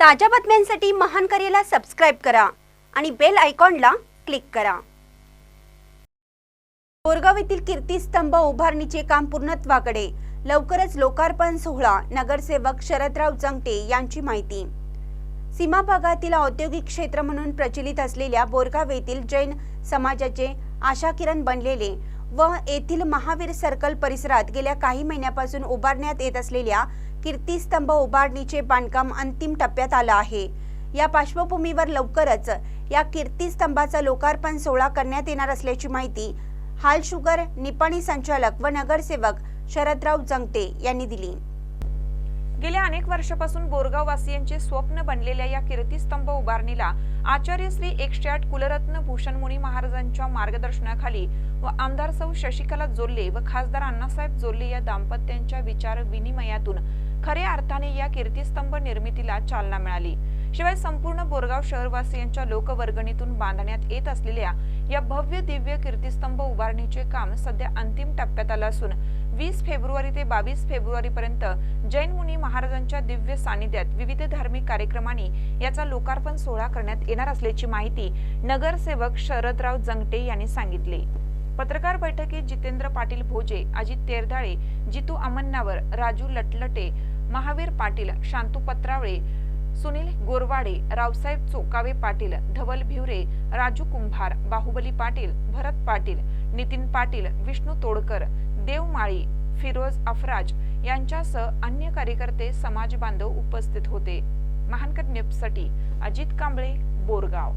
ताज्या बातम्यांसाठी महान करेला सबस्क्राईब करा आणि बेल आयकॉनला क्लिक करा. बोरगाव येथील कीर्तीस्तंभ उभारणीचे काम पूर्णत्वाकडे. लवकरच लोकार्पण सोहळा. नगरसेवक शरदराव जंगटे यांची माहिती. सीमा भागातील औद्योगिक क्षेत्र म्हणून प्रचलित असलेल्या बोरगाव येथील जैन समाजाचे आशाकिरण बनलेले व येथील महावीर सर्कल परिसरात गेल्या काही महिन्यापासून उभारण्यात येत असलेल्या कीर्तिस्तंभ उभारणीचे बांधकाम अंतिम टप्प्यात आलं आहे. या पार्श्वभूमीवर लवकरच या कीर्तिस्तंभाचा लोकार्पण सोहळा करण्यात येणार असल्याची माहिती हाल शुगर निपाणी संचालक व नगरसेवक शरदराव जंगटे यांनी दिली. गेल्या अनेक वर्षापासून बोरगाववासियांचे स्वप्न बनलेल्या या कीर्तिस्तंभ उभारणीला आचार्य श्री एकशे आठ कुलरत्न भूषण मुनी महाराजांच्या मार्गदर्शनाखाली व आमदार सौ शशिकला जोल्ले व खासदार अण्णासाहेब जोल्ले या दाम्पत्यांच्या विचार विनिमयातून खऱ्या अर्थाने या कीर्तिस्तंभ निर्मितीला चालना मिळाली. शिवाय संपूर्ण बोरगाव शहरवासियांच्या लोकवर्गणीतून बांधण्यात येत असलेल्या या भव्य दिव्य कीर्तिस्तंभ उभारणीचे काम सध्या अंतिम टप्प्यात आलं असून वीस फेब्रुवारी ते बावीस फेब्रुवारी पर्यंत जैन मुनी महाराजांच्या दिव्य सानिध्यात विविध धार्मिक कार्यक्रमांनी याचा लोकार्पण सोहळा करण्यात येणार असल्याची माहिती नगरसेवक शरदराव जंगटे यांनी सांगितले. पत्रकार बैठकीत जितेंद्र पाटील भोजे अजित तेरधाळे जितू अमन्नावर राजू लटलटे महावीर पाटील शांतू पत्रावळे सुनील गोरवाडे रावसाहेब चोकावे पाटील धवल भिवरे राजू कुंभार बाहुबली पाटील भरत पाटील नितीन पाटील विष्णू तोडकर देव माळी फिरोज अफराज यांच्यासह अन्य कार्यकर्ते समाज बांधव उपस्थित होते. महानकर नेपसाठी अजित कांबळे बोरगाव.